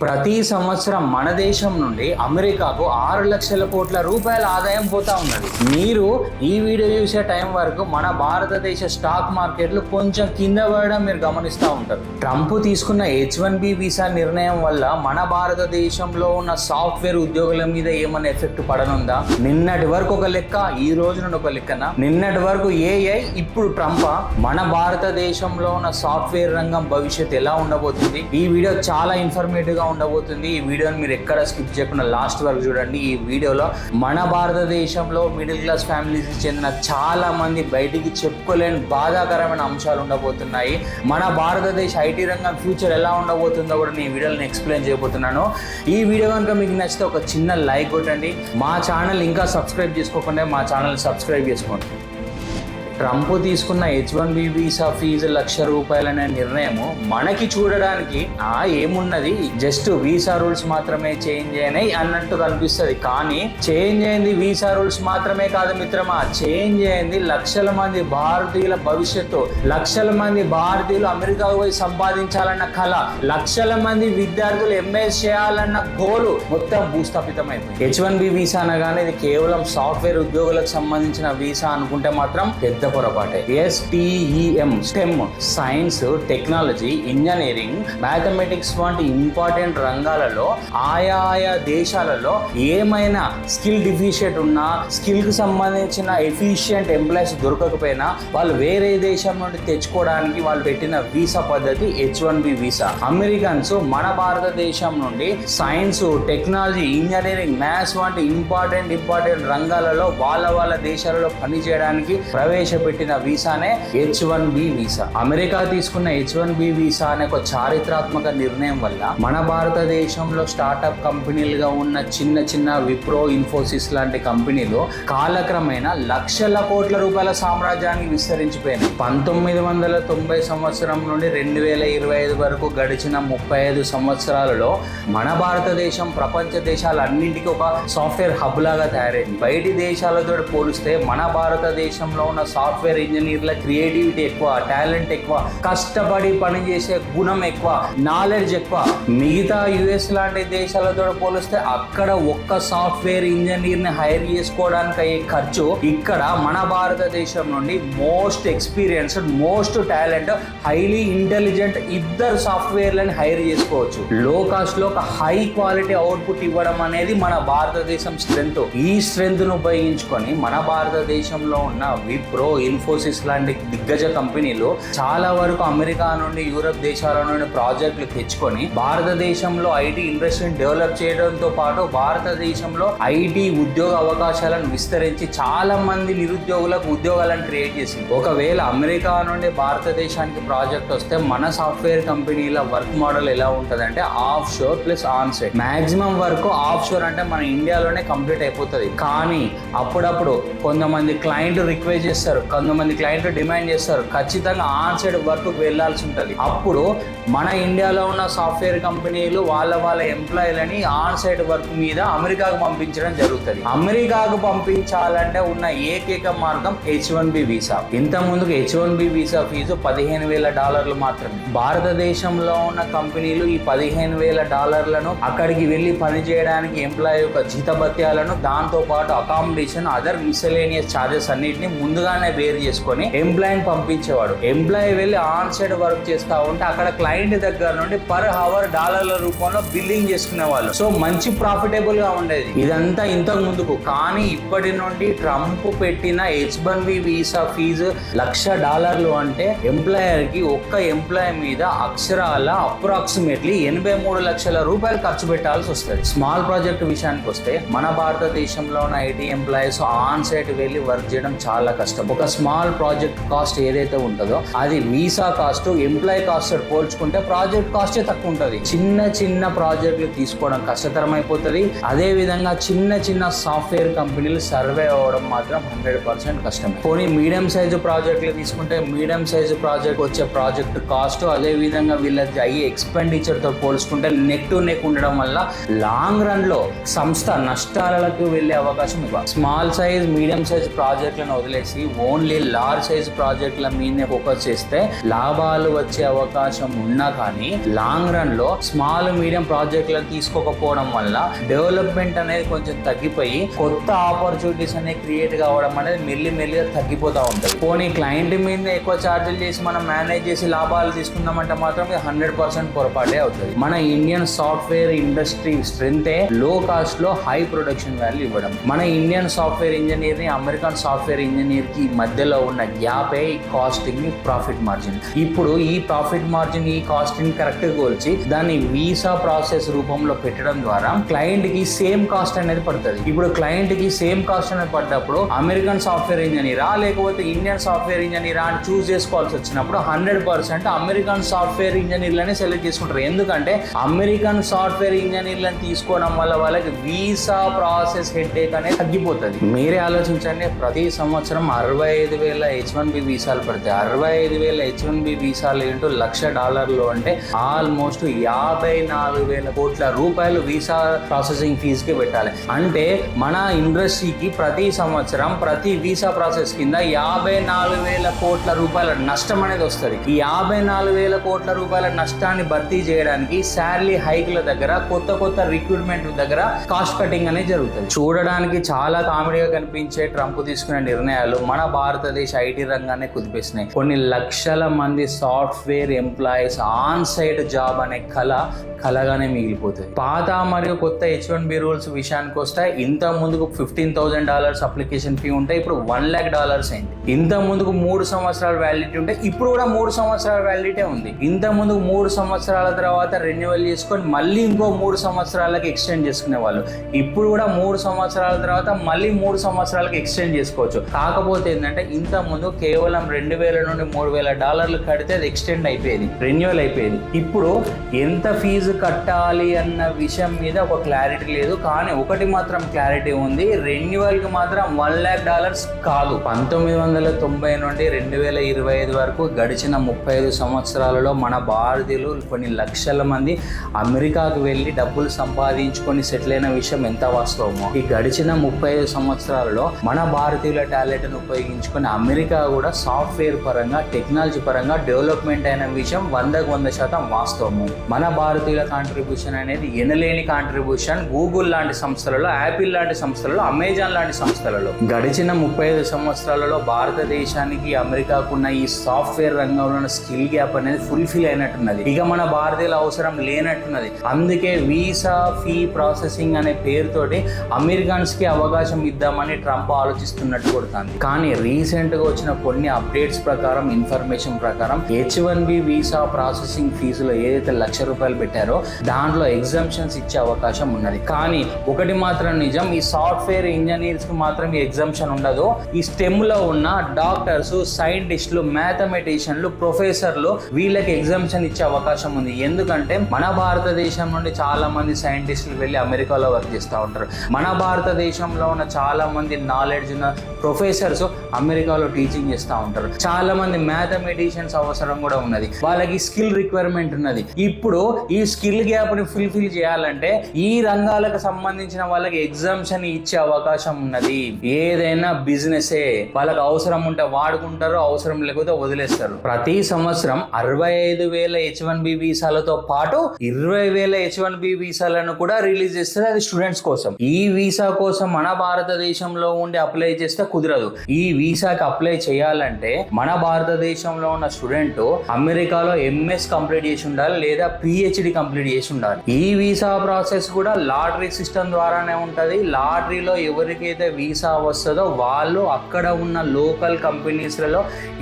ప్రతి సంవత్సరం మన దేశం నుండి అమెరికాకు ఆరు లక్షల కోట్ల రూపాయల ఆదాయం పోతా ఉన్నది. మీరు ఈ వీడియో చూసే టైం వరకు మన భారతదేశ స్టాక్ మార్కెట్లు కొంచెం కింద పడడం మీరు గమనిస్తూ ఉంటారు. ట్రంప్ తీసుకున్న హెచ్ వన్ బి వీసా నిర్ణయం వల్ల మన భారతదేశంలో ఉన్న సాఫ్ట్వేర్ ఉద్యోగుల మీద ఏమైనా ఎఫెక్ట్ పడనుందా? నిన్నటి వరకు ఒక లెక్క ఈ రోజు నుండి ఒక లెక్కన. నిన్నటి వరకు ఏఐ ఇప్పుడు ట్రంప్ మన భారతదేశంలో ఉన్న సాఫ్ట్వేర్ రంగం భవిష్యత్ ఎలా ఉండబోతుంది? ఈ వీడియో చాలా ఇన్ఫర్మేటివ్గా ఉండబోతుంది. ఈ వీడియోని మీరు ఎక్కడ స్కిప్ చేయకుండా లాస్ట్ వరకు చూడండి. ఈ వీడియోలో మన భారతదేశంలో మిడిల్ క్లాస్ ఫ్యామిలీస్ చెందిన చాలా మంది బయటికి చెప్పుకోలేని బాధాకరమైన అంశాలు ఉండబోతున్నాయి. మన భారతదేశ ఐటీ రంగం ఫ్యూచర్ ఎలా ఉండబోతుందో కూడా నేను ఈ వీడియోని ఎక్స్ప్లెయిన్ చేయబోతున్నాను. ఈ వీడియో కనుక మీకు నచ్చితే ఒక చిన్న లైక్ కొట్టండి. మా ఛానల్ ఇంకా సబ్స్క్రైబ్ చేసుకోకుండా మా ఛానల్ సబ్స్క్రైబ్ చేసుకోండి. ట్రంప్ తీసుకున్న H one B visa fee lakh రూపాయలనే నిర్ణయం మనకి చూడడానికి ఆ ఏమున్నది? జస్ట్ వీసా రూల్స్ మాత్రమే చేంజ్ అయినాయి అన్నట్టు కనిపిస్తుంది. కానీ చేంజ్ అయింది వీసా రూల్స్ మాత్రమే కాదు మిత్రమా చేంజ్ అయింది లక్షల మంది భారతీయుల భవిష్యత్తు లక్షల మంది భారతీయులు అమెరికాకు పోయి సంపాదించాలన్న కళ లక్షల మంది విద్యార్థులు ఎంఎస్ చేయాలన్న గోలు మొత్తం భూస్థాపితమైంది హెచ్ వన్ బి వీసా అనగానే ఇది కేవలం సాఫ్ట్వేర్ ఉద్యోగులకు సంబంధించిన వీసా అనుకుంటే మాత్రం పెద్ద పొరపాటే. STEM stem science technology engineering mathematics వంటి ఇంపార్టెంట్ రంగాలలో ఆయా ఆయా దేశాలలో ఏమైనా స్కిల్ డిఫిషియట్ ఉన్నా స్కిల్కు సంబంధించిన ఎఫిషియంట్ ఎంప్లాయీస్ దొరకకపోయినా వాళ్ళు వేరే దేశం నుండి తెచ్చుకోవడానికి వాళ్ళు పెట్టిన వీసా పద్ధతి H one B visa Americans మన భారతదేశం నుండి సైన్స్ టెక్నాలజీ ఇంజనీరింగ్ మ్యాథ్స్ వంటి ఇంపార్టెంట్ ఇంపార్టెంట్ రంగాలలో వాళ్ళ వాళ్ళ దేశాలలో పనిచేయడానికి ప్రవేశపెట్టిన వీసానే H one B visa. America తీసుకున్న హెచ్ వన్ బి వీసా అనే ఒక చారిత్రాత్మక నిర్ణయం వల్ల మన భారతదేశంలో స్టార్టప్ కంపెనీలుగా ఉన్న చిన్న చిన్న విప్రో ఇన్ఫోసిస్ లాంటి కంపెనీలు కాలక్రమేణా లక్షల కోట్ల రూపాయల సామ్రాజ్యానికి విస్తరించిపోయినాయి. పంతొమ్మిది వందల తొంభై సంవత్సరం నుండి రెండు వేల ఇరవై ఐదు వరకు గడిచిన ముప్పై ఐదు సంవత్సరాలలో మన భారతదేశం ప్రపంచ దేశాలన్నింటికి ఒక సాఫ్ట్వేర్ హబ్ లాగా తయారైంది. బయటి దేశాలతో పోలిస్తే మన భారతదేశంలో ఉన్న సాఫ్ట్వేర్ ఇంజనీర్ల క్రియేటివిటీ ఎక్కువ టాలెంట్ ఎక్కువ కష్టపడి పనిచేసే గుణం ఎక్కువ నాలెడ్జ్ ఎక్కువ. మిగతా యుఎస్ లాంటి దేశాలతో పోలిస్తే అక్కడ ఒక్క సాఫ్ట్వేర్ ఇంజనీర్ని హైర్ చేసుకోవడానికి అయ్యే ఖర్చు ఇక్కడ మన భారతదేశం నుండి most experienced most talent highly intelligent ఇద్దరు సాఫ్ట్వేర్లను హైర్ చేసుకోవచ్చు. లో కాస్ట్లో ఒక హై క్వాలిటీ అవుట్పుట్ ఇవ్వడం అనేది మన భారతదేశం స్ట్రెంగ్త్ ఈ స్ట్రెంగ్త్ను ఉపయోగించుకొని మన భారతదేశంలో ఉన్న విప్రో ఇన్ఫోసిస్ లాంటి దిగ్గజ కంపెనీలు చాలా వరకు అమెరికా నుండి యూరప్ దేశాల నుండి ప్రాజెక్టులు తెచ్చుకొని భారతదేశంలో ఐటీ ఇండస్ట్రీని డెవలప్ చేయడంతో పాటు భారతదేశంలో ఐటీ ఉద్యోగ అవకాశాలను విస్తరించి చాలా మంది నిరుద్యోగులకు ఉద్యోగాలను క్రియేట్ చేసింది. ఒకవేళ అమెరికా నుండి భారతదేశానికి ప్రాజెక్ట్ వస్తే మన సాఫ్ట్వేర్ కంపెనీల వర్క్ మోడల్ ఎలా ఉంటుంది అంటే offshore plus on site maximum work offshore అంటే మన ఇండియాలోనే కంప్లీట్ అయిపోతుంది. కానీ అప్పుడప్పుడు కొంతమంది క్లయింట్ రిక్వెస్ట్ చేస్తారు కొంతమంది క్లయింట్లు డిమాండ్ చేస్తారు. ఖచ్చితంగా ఆన్ సైడ్ వర్క్ వెళ్ళాల్సి ఉంటుంది. అప్పుడు మన ఇండియాలో ఉన్న సాఫ్ట్వేర్ కంపెనీలు వాళ్ళ వాళ్ళ ఎంప్లాయీలని ఆన్ సైడ్ వర్క్ మీద అమెరికాకు పంపించడం జరుగుతుంది. అమెరికాకు పంపించాలంటే ఉన్న ఏకైక మార్గం హెచ్ వన్ బి వీసా ఇంత ముందుకు H one B visa fee పదిహేను వేల డాలర్లు మాత్రమే. భారతదేశంలో ఉన్న కంపెనీలు ఈ పదిహేను వేల డాలర్లను అక్కడికి వెళ్ళి పనిచేయడానికి ఎంప్లాయీ యొక్క జీతభత్యాలను దాంతో పాటు అకామిడేషన్ అదర్ మిసలేనియస్ ఛార్జెస్ అన్నింటినీ ముందుగానే బేర్ చేసుకొని ఎంప్లాయ్ పంపించేవాడు. ఎంప్లాయ్ వెళ్ళి ఆన్ సైడ్ వర్క్ చేస్తా ఉంటే అక్కడ క్లయింట్ దగ్గర నుండి పర్ హవర్ డాలర్ల రూపంలో బిల్లింగ్ చేసుకునే వాళ్ళు సో మంచి ప్రాఫిటబుల్గా ఉండేది. ఇదంతా ఇంతకు ముందుకు. కానీ ఇప్పటి నుండి ట్రంప్ పెట్టిన H one B visa fees లక్ష డాలర్లు అంటే ఎంప్లాయర్కి ఒక్క ఎంప్లాయ్ మీద అక్షరాల అప్రాక్సిమేట్లీ ఎనభై మూడు లక్షల రూపాయలు ఖర్చు పెట్టాల్సి వస్తుంది. స్మాల్ ప్రాజెక్ట్ విషయానికి వస్తే మన భారతదేశంలో ఉన్న ఐటీ ఎంప్లాయీస్ ఆన్ సైట్ వెళ్ళి వర్క్ చేయడం చాలా కష్టం. ఒక స్మాల్ ప్రాజెక్ట్ కాస్ట్ ఏదైతే ఉంటుందో అది వీసా కాస్ట్ ఎంప్లాయీ కాస్ట్ పోల్చుకుంటే ప్రాజెక్ట్ కాస్టే తక్కువ ఉంటుంది. చిన్న చిన్న ప్రాజెక్టులు తీసుకోవడం కష్టతరం అయిపోతుంది అదే విధంగా చిన్న చిన్న సాఫ్ట్వేర్ కంపెనీలు సర్వే అవ్వడం మాత్రం హండ్రెడ్ పర్సెంట్ కష్టమే. పోనీ మీడియం సైజు ప్రాజెక్టులు తీసుకుంటే మీడియం సైజు ప్రాజెక్ట్ వచ్చే ప్రాజెక్ట్ కాస్ట్ అదే విధంగా వీళ్ళకి అయ్యే ఎక్స్పెండిచర్తో పోల్చుకుంటే నెక్ టు నెక్ ఉండడం వల్ల లాంగ్ రన్లో సంస్థ నష్టాలకు వెళ్ళే అవకాశం ఇవ్వ స్మాల్ సైజ్ మీడియం సైజ్ ప్రాజెక్టులను వదిలేసి ఓన్లీ లార్జ్ సైజ్ ప్రాజెక్టుల మీదనే ఫోకస్ చేస్తే లాభాలు వచ్చే అవకాశం ఉన్నా కానీ లాంగ్ రన్లో స్మాల్ మీడియం ప్రాజెక్టులను తీసుకోకపోవడం వల్ల డెవలప్మెంట్ అనేది కొంచెం తగ్గిపోయి కొత్త ఆపర్చునిటీస్ అనేవి క్రియేట్ కావడం అనేది మెల్లి మెల్లిగా తగ్గిపోతూ ఉంటుంది. పోనీ క్లయింట్ మీద ఎక్కువ ఛార్జీలు చేసి మనం మేనేజ్ చేసి లాభాలు తీసుకుందామంటే మాత్రం ఇది హండ్రెడ్ పర్సెంట్ పొరపాటే అవుతుంది. మన ఇండియన్ సాఫ్ట్వేర్ ఇండస్ట్రీ స్ట్రెంతే లో కాస్ట్లో హై ప్రొడక్షన్ వాల్యూ ఇవ్వడం. మన ఇండియన్ సాఫ్ట్వేర్ ఇంజనీర్ని అమెరికన్ సాఫ్ట్వేర్ ఇంజనీర్కి మధ్యలో ఉన్న గ్యాపే ఈ కాస్టింగ్ ప్రాఫిట్ మార్జిన్ ఇప్పుడు ఈ ప్రాఫిట్ మార్జిన్ ఈ కాస్టింగ్ కరెక్ట్ కోల్చి దాన్ని వీసా ప్రాసెస్ రూపంలో పెట్టడం ద్వారా క్లయింట్కి సేమ్ కాస్ట్ అనేది పడుతుంది. ఇప్పుడు క్లయింట్కి సేమ్ కాస్ట్ అనేది పడ్డప్పుడు అమెరికన్ సాఫ్ట్వేర్ ఇంజనీరా లేకపోతే ఇండియన్ సాఫ్ట్వేర్ ఇంజనీరా అని చూస్ చేసుకోవాల్సి వచ్చినప్పుడు హండ్రెడ్ పర్సెంట్ అమెరికన్ సాఫ్ట్వేర్ ఇంజనీర్లని సెలెక్ట్ చేసుకుంటారు. ఎందుకంటే అమెరికన్ సాఫ్ట్వేర్ ఇంజనీర్లను తీసుకోవడం వల్ల వాళ్ళకి వీసా ప్రాసెస్ హెడ్ అనేది తగ్గిపోతుంది. మీరే ఆలోచించండి ప్రతి సంవత్సరం అరవై ఐదు వేల హెచ్ వన్ బి వీసాలు పడతాయి అరవై ఐదు వేల హెచ్ వన్ బి వీసాలు ఏంటో లక్ష డాలర్లు అంటే ఆల్మోస్ట్ యాభై నాలుగు వేల కోట్ల రూపాయలు వీసా ప్రాసెసింగ్ ఫీజుకి పెట్టాలి. అంటే మన ఇండస్ట్రీకి ప్రతి సంవత్సరం ప్రతి వీసా ప్రాసెస్ కింద యాభై నాలుగు వేల కోట్ల రూపాయల నష్టం అనేది వస్తుంది. ఈ యాభై నాలుగు వేల కోట్ల రూపాయల నష్టాన్ని భర్తీ చేయడానికి శాలరీ హైక్ల దగ్గర కొత్త కొత్త రిక్రూట్మెంట్ దగ్గర కాస్ట్ కటింగ్ అనేది జరుగుతుంది. చూడడానికి చాలా కామెడీగా కనిపించే ట్రంప్ తీసుకునే నిర్ణయాలు మన భారతదేశ ఐటీ రంగాన్ని కుదిపేసినాయి. కొన్ని లక్షల మంది software employees on site job అనే కళ కలగానే మిగిలిపోతుంది. పాత మరియు కొత్త హెచ్ వన్ బి రూల్స్ విషయానికి వస్తే ఇంత ముందుకు fifteen thousand dollars application fee ఉంటే ఇప్పుడు వన్ ల్యాక్ డాలర్స్ అయింది ఇంత ముందుకు మూడు సంవత్సరాల వ్యాలిడిటీ ఉంటే ఇప్పుడు కూడా మూడు సంవత్సరాల వ్యాలిడిటీ ఉంది. ఇంత ముందుకు మూడు సంవత్సరాల తర్వాత రెన్యువల్ చేసుకొని మళ్ళీ ఇంకో మూడు సంవత్సరాలకి ఎక్స్టెండ్ చేసుకునే వాళ్ళు. ఇప్పుడు కూడా మూడు సంవత్సరాల తర్వాత మళ్ళీ మూడు సంవత్సరాలకి ఎక్స్టెండ్ చేసుకోవచ్చు. కాకపోతే ఏంటంటే ఇంత ముందు కేవలం రెండు వేల నుండి మూడు వేల డాలర్లు కడితే అది ఎక్స్టెండ్ అయిపోయేది రెన్యువల్ అయిపోయేది. ఇప్పుడు ఎంత ఫీజు కట్టాలి అన్న విషయం మీద ఒక క్లారిటీ లేదు కానీ ఒకటి మాత్రం క్లారిటీ ఉంది రెన్యువల్కి మాత్రం వన్ ల్యాక్ డాలర్స్ కాదు. పంతొమ్మిది వందల తొంభై నుండి రెండు వేల ఇరవై ఐదు వరకు గడిచిన ముప్పై ఐదు సంవత్సరాలలో మన భారతీయులు కొన్ని లక్షల మంది అమెరికాకు వెళ్ళి డబ్బులు సంపాదించుకొని సెటిల్ అయిన విషయం ఎంత వాస్తవమో. ఈ గడిచిన ముప్పై ఐదు సంవత్సరాలలో మన భారతీయుల టాలెంట్ను ఉపయోగించుకొని అమెరికా కూడా సాఫ్ట్వేర్ పరంగా టెక్నాలజీ పరంగా డెవలప్మెంట్ అయిన విషయం వందకు వంద శాతం వాస్తవము. మన భారతీయుల కాంట్రిబ్యూషన్ అనేది ఎనలేని కాంట్రిబ్యూషన్ గూగుల్ లాంటి సంస్థలలో యాపిల్ లాంటి సంస్థలలో అమెజాన్ లాంటి సంస్థలలో. గడిచిన ముప్పై ఐదు సంవత్సరాలలో భారతదేశానికి అమెరికాకున్న ఈ సాఫ్ట్వేర్ రంగంలో ఉన్న స్కిల్ గ్యాప్ అనేది ఫుల్ఫిల్ అయినట్టున్నది. ఇక మన భారతీయుల అవసరం లేనట్టున్నది. అందుకే వీసా ఫీ ప్రాసెసింగ్ అనే పేరుతోటి అమెరికన్స్కి అవకాశం ఇద్దామని ట్రంప్ ఆలోచిస్తున్నట్టు కొడుతుంది. కానీ రీసెంట్గా వచ్చిన కొన్ని అప్డేట్స్ ప్రకారం ఇన్ఫర్మేషన్ ప్రకారం H one B visa processing ఫీజులో ఏదైతే లక్ష రూపాయలు పెట్టారో దాంట్లో ఎగ్జామ్షన్స్ ఇచ్చే అవకాశం ఉన్నది. కానీ ఒకటి మాత్రం నిజం ఈ సాఫ్ట్వేర్ ఇంజనీర్స్కి మాత్రం ఈ ఎగ్జామ్షన్ ఉండదు. ఈ స్టెమ్లో ఉన్న డాక్టర్స్ సైంటిస్టులు మ్యాథమెటిషియన్లు ప్రొఫెసర్లు వీళ్ళకి ఎగ్జామ్షన్ ఇచ్చే అవకాశం ఉంది. ఎందుకంటే మన భారతదేశం నుండి చాలా మంది సైంటిస్టులు వెళ్ళి అమెరికాలో వర్క్ చేస్తూ ఉంటారు. మన భారతదేశంలో ఉన్న చాలా మంది నాలెడ్జ్ ఉన్న ప్రొఫెసర్స్ అమెరికాలో టీచింగ్ చేస్తూ ఉంటారు. చాలా మంది మ్యాథమెటిషియన్స్ అవసరం కూడా ఉన్నది. వాళ్ళకి స్కిల్ రిక్వైర్మెంట్ ఉన్నది. ఇప్పుడు ఈ స్కిల్ గ్యాప్ని ఫుల్ఫిల్ చేయాలంటే ఈ రంగాలకు సంబంధించిన వాళ్ళకి ఎగ్జామ్షన్ ఇచ్చే అవకాశం ఉన్నది. ఏదైనా బిజినెసే వాళ్ళకి అవసరం ఉంటే వాడుకుంటారు అవసరం లేకపోతే వదిలేస్తారు. ప్రతి సంవత్సరం అరవై ఐదు వేల హెచ్ వన్ బి వీసాలతో పాటు ఇరవై వేల హెచ్ వన్ బి వీసాలను కూడా రిలీజ్ చేస్తారు. అది స్టూడెంట్స్ కోసం. ఈ వీసా కోసం మన భారతదేశంలో ఉండి అప్లై చేస్తే కుదరదు. ఈ వీసాకి అప్లై చేయాలంటే మన భారతదేశంలో ఉన్న స్టూడెంట్ అమెరికాలో ఎంఎస్ కంప్లీట్ చేసి ఉండాలి లేదా పిహెచ్డి కంప్లీట్ చేసి ఉండాలి. ఈ వీసా ప్రాసెస్ కూడా లాటరీ సిస్టమ్ ద్వారానే ఉంటుంది. లాటరీలో ఎవరికైతే వీసా వస్తుందో వాళ్ళు అక్కడ ఉన్న లోకల్ కంపెనీస్లలో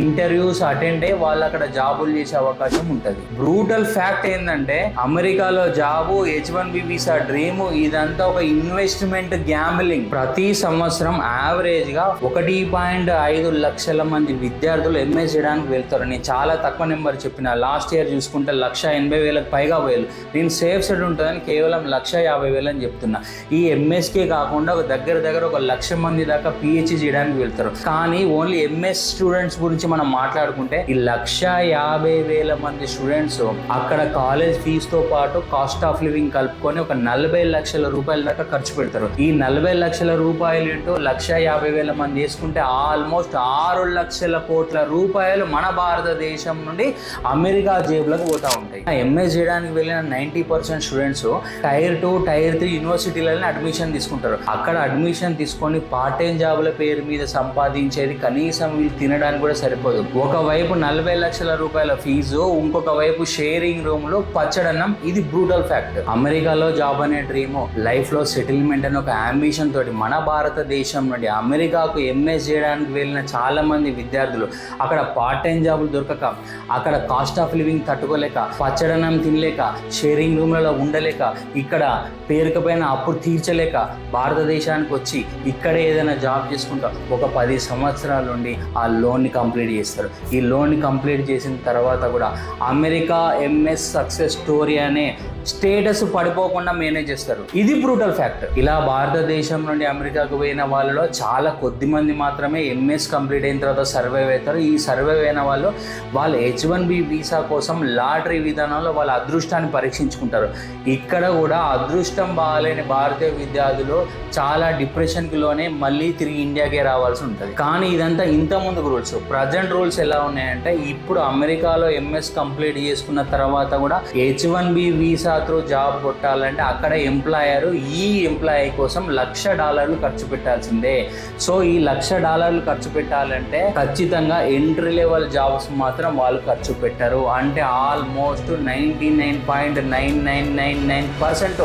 ఇంటర్వ్యూస్ అటెండ్ అయ్యి వాళ్ళు అక్కడ జాబులు చేసే అవకాశం ఉంటుంది. బ్రూటల్ ఫ్యాక్ట్ ఏంటంటే అమెరికాలో job H one B visa dream ఇదంతా ఒక ఇన్వెస్ట్మెంట్ గ్యాంబ్లింగ్. ప్రతి సంవత్సరం యావరేజ్గా ఒకటి పాయింట్ ఐదు లక్షల మంది విద్యార్థులు ఎంఎస్ చేయడానికి వెళ్తారు. నేను చాలా తక్కువ నెంబర్ చెప్పిన. లాస్ట్ ఇయర్ చూసుకుంటే లక్ష ఎనభై వేలకు పైగా పోయారు నేను సేఫ్ సైడ్ ఉంటుందని కేవలం లక్ష యాభై వేలు అని చెప్తున్నా. ఈ ఎంఎస్కే కాకుండా ఒక దగ్గర దగ్గర ఒక లక్ష మంది దాకా పిహెచ్డి చేయడానికి వెళ్తారు. కానీ ఓన్లీ ఎంఎస్ స్టూడెంట్స్ గురించి మనం మాట్లాడుకుంటే ఈ లక్ష యాభై వేల మంది స్టూడెంట్స్ అక్కడ కాలేజ్ ఫీజుతో పాటు కాస్ట్ ఆఫ్ లివింగ్ కలుపుకొని ఒక నలభై లక్షల రూపాయల దాకా ఖర్చు పెడతారు. ఈ నలభై లక్షల రూపాయలు ఏంటో లక్ష యాభై వేల మంది వేసుకుంటే ఆల్మోస్ట్ ఆరు లక్షల కోట్ల రూపాయలు మన భారతదేశం నుండి అమెరికా జేబులకు పోతా ఉంటాయి. ఎంఎస్ చేయడానికి వెళ్ళిన ninety percent students tier two tier three యూనివర్సిటీలలో admission తీసుకుంటారు. అక్కడ అడ్మిషన్ తీసుకొని పార్ట్ టైం జాబుల పేరు మీద సంపాదించేది కనీసం వీళ్ళు తినడానికి కూడా సరిపోదు. ఒకవైపు నలభై లక్షల రూపాయల ఫీజు ఇంకొక వైపు షేరింగ్ రూమ్లో పచ్చడన్నం. ఇది బ్రూటల్ ఫ్యాక్ట్. అమెరికాలో జాబ్ అనే డ్రీమ్ లైఫ్లో సెటిల్మెంట్ అనే ఒక అంబిషన్ తోటి మన భారతదేశం నుండి అమెరికాకు ఎంఎస్ చేయడానికి వెళ్ళిన చాలా మంది విద్యార్థులు అక్కడ పార్ట్ టైం జాబులు దొరకక అక్కడ కాస్ట్ ఆఫ్ లివింగ్ తట్టుకోలేక పచ్చడనం తినలేక షేరింగ్ రూమ్లలో ఉండలేక ఇక్కడ పేరుకపోయిన అప్పు తీర్చలేక భారతదేశానికి వచ్చి ఇక్కడే ఏదైనా జాబ్ చేసుకుంటా ఒక పది సంవత్సరాల నుండి ఆ లోన్ని కంప్లీట్ చేస్తారు. ఈ లోన్ని కంప్లీట్ చేసిన తర్వాత కూడా అమెరికా ఎంఎస్ సక్సెస్ స్టోరీ అనే స్టేటస్ పడిపోకుండా మేనేజ్ చేస్తారు. ఇది బ్రూటల్ ఫ్యాక్ట్ ఇలా భారతదేశం నుండి అమెరికాకు పోయిన వాళ్ళలో చాలా కొద్ది మంది మాత్రమే ఎంఎస్ కంప్లీట్ అయిన తర్వాత సర్వైవ్ అవుతారు ఈ సర్వైవ్ అయిన వాళ్ళు వాళ్ళు హెచ్ వన్ బి వీసా కోసం లాటరీ విధానంలో వాళ్ళ అదృష్టాన్ని పరీక్షించుకుంటారు. ఇక్కడ కూడా అదృష్టం బాగాలేని భారతీయ విద్యార్థులు చాలా డిప్రెషన్కి లోనే మళ్ళీ తిరిగి ఇండియాకే రావాల్సి ఉంటుంది. కానీ ఇదంతా ఇంత ముందుకు రూల్స్. ప్రజెంట్ రూల్స్ ఎలా ఉన్నాయంటే ఇప్పుడు అమెరికాలో ఎంఎస్ కంప్లీట్ చేసుకున్న తర్వాత కూడా H one B visa through job కొట్టాలంటే అక్కడ ఎంప్లాయర్ ఈ ఎంప్లాయీ కోసం లక్ష డాలర్లు ఖర్చు పెట్టాల్సిందే. సో ఈ లక్ష డాలర్లు ఖర్చు పెట్టాలంటే ఖచ్చితంగా ఎంట్రీ లెవెల్ జాబ్స్ మాత్రం వాళ్ళు ఖర్చు పెట్టారు. అంటే almost ninety nine point nine nine nine nine percent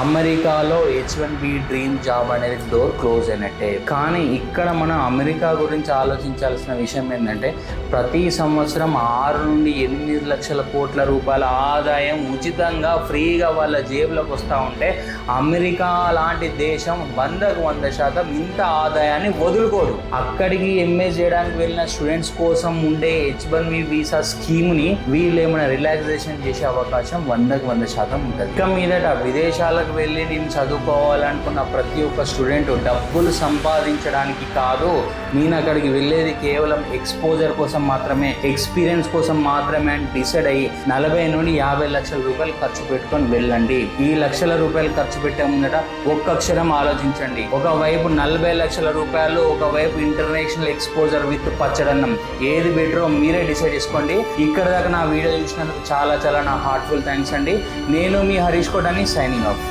అమెరికాలో H one B dream job అనేది డోర్ క్లోజ్ అయినట్టే. కానీ ఇక్కడ మనం అమెరికా గురించి ఆలోచించాల్సిన విషయం ఏంటంటే ప్రతి సంవత్సరం ఆరు నుండి ఎనిమిది లక్షల కోట్ల రూపాయల ఆదాయం ఉచితంగా ఫ్రీగా వాళ్ళ జేబులోకి వస్తూ ఉంటే అమెరికా లాంటి దేశం వందకు వంద శాతం ఇంత ఆదాయాన్ని వదులుకోదు. అక్కడికి ఎంఏ చేయడానికి వెళ్ళిన స్టూడెంట్స్ కోసం ఉండే హెచ్ వన్ బి వీసా స్కీమ్ని వీళ్ళు ఏమైనా రిలాక్సేషన్ చేసే అవకాశం వందకు వంద శాతం ఉంటుంది. ఇక మీదట విదేశాలకు వెళ్ళి నేను చదువుకోవాలనుకున్న ప్రతి ఒక్క స్టూడెంట్ డబ్బులు సంపాదించడానికి కాదు నేను అక్కడికి వెళ్ళేది కేవలం ఎక్స్పోజర్ కోసం మాత్రమే ఎక్స్పీరియన్స్ కోసం మాత్రమే అని డిసైడ్ అయ్యి నలభై నుండి యాభై లక్షల రూపాయలు ఖర్చు పెట్టుకొని వెళ్ళండి. ఈ లక్షల రూపాయలు ఖర్చు పెట్టే ముందట ఒక్క అక్షరం ఆలోచించండి. ఒకవైపు నలభై లక్షల రూపాయలు ఒకవైపు ఇంటర్నేషనల్ ఎక్స్పోజర్ విత్ పచ్చడన్నం. ఏది బెటరో మీరే డిసైడ్ చేసుకోండి. ఇక్కడ దాకా నా వీడియో చూసినందుకు చాలా చాలా నా హార్ట్ఫుల్ థ్యాంక్స్ అండి. నేను మీ హరీష్ కోటని సైనింగ్ ఆఫ్